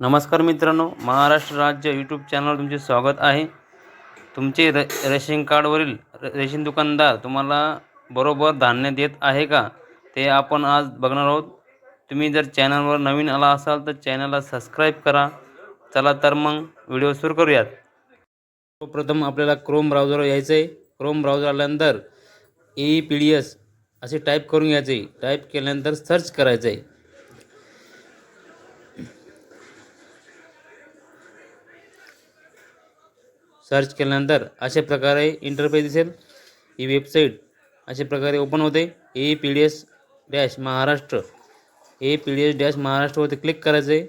नमस्कार मित्रांनो महाराष्ट्र राज्य यूट्यूब चॅनलवर तुमचे स्वागत आहे. तुमचे र रेशन कार्डवरील र रेशन दुकानदार तुम्हाला बरोबर धान्य देत आहे का? ते आपण आज बघणार आहोत. तुम्ही जर चॅनलवर नवीन आला असाल तर चॅनलला सबस्क्राईब करा. चला तर मग व्हिडिओ सुरू करूयात. सर्वप्रथम आपल्याला क्रोम ब्राउझरवर यायचं आहे. क्रोम ब्राउझर आल्यानंतर ए पी डी एस असे टाईप करून घ्यायचे टाईप केल्यानंतर सर्च करायचं आहे. सर्च केल्यानंतर अशा प्रकारे इंटरफेस दिसेल. ही वेबसाईट अशा प्रकारे ओपन होते. A P D S dash Maharashtra. A P D S dash महाराष्ट्रवरती click करायचं. आहे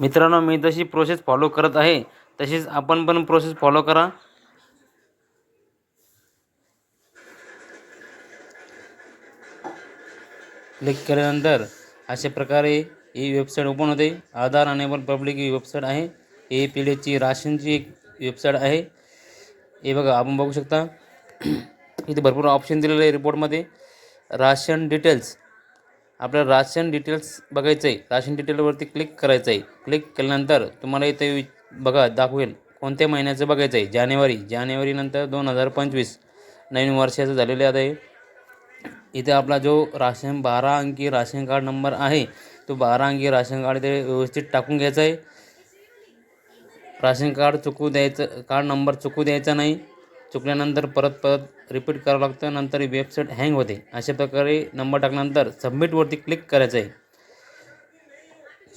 मित्रांनो मी जशी प्रोसेस फॉलो करत आहे तशीच आपण पण प्रोसेस फॉलो करा. क्लिक केल्यानंतर अशा प्रकारे ही वेबसाईट ओपन होते. आधार अनेबल पब्लिक ही वेबसाईट आहे. ए पी डीची राशनची एक वेबसाईट आहे. हे बघा आपण बघू शकता. इथे भरपूर ऑप्शन दिलेलं आहे रिपोर्टमध्ये राशन डिटेल्स आपल्याला राशन डिटेल्स बघायचं आहे. राशन डिटेलवरती क्लिक करायचं आहे. क्लिक केल्यानंतर तुम्हाला इथे बघा दाखवेल कोणत्या महिन्याचं बघायचं आहे. जानेवारी. जानेवारीनंतर दोन हजार पंचवीस. नवीन वर्षाचं झालेलं आहे इथे आपला जो राशन बारा अंकी राशन कार्ड नंबर आहे तो बारा अंकी राशन कार्ड इथे व्यवस्थित टाकून घ्यायचा आहे. राशन कार्ड चुकू द्यायचं कार्ड नंबर चुकू द्यायचा नाही. चुकल्यानंतर परत परत रिपीट करावं लागतं. नंतर ही वेबसाईट हँग होते. अशा प्रकारे नंबर टाकल्यानंतर सबमिटवरती क्लिक करायचं आहे.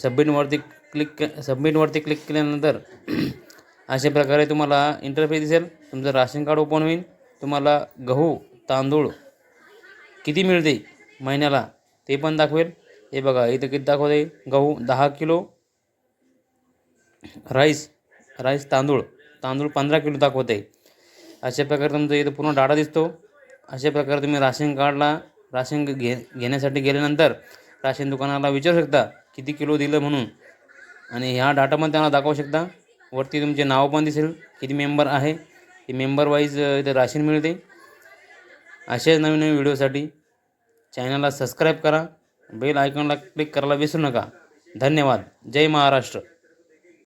सबमिटवरती क्लिक सबमिटवरती क्लिक केल्यानंतर अशा प्रकारे तुम्हाला इंटरफेस दिसेल. तुमचं राशन कार्ड ओपन होईल. तुम्हाला गहू तांदूळ किती मिळते महिन्याला ते पण दाखवेल. हे बघा इथं किती दाखवते? गहू दहा किलो राईस राईस तांदूळ तांदूळ पंधरा किलो दाखवते. अशा प्रकारे तुमचं इथं पूर्ण डाटा दिसतो. अशा प्रकारे तुम्ही राशन कार्डला राशन घे घेण्यासाठी गेल्यानंतर राशन दुकानाला विचारू शकता किती किलो दिलं म्हणून. आणि ह्या डाटा पण त्यांना दाखवू शकता. वरती तुमचे नाव पण दिसेल किती मेंबर आहे. ते मेंबर वाईज इथं राशन मिळते. अशाच नवीन नवीन व्हिडिओसाठी चॅनलला सबस्क्राईब करा. बेल आयकॉनला क्लिक करायला विसरू नका. धन्यवाद. जय महाराष्ट्र.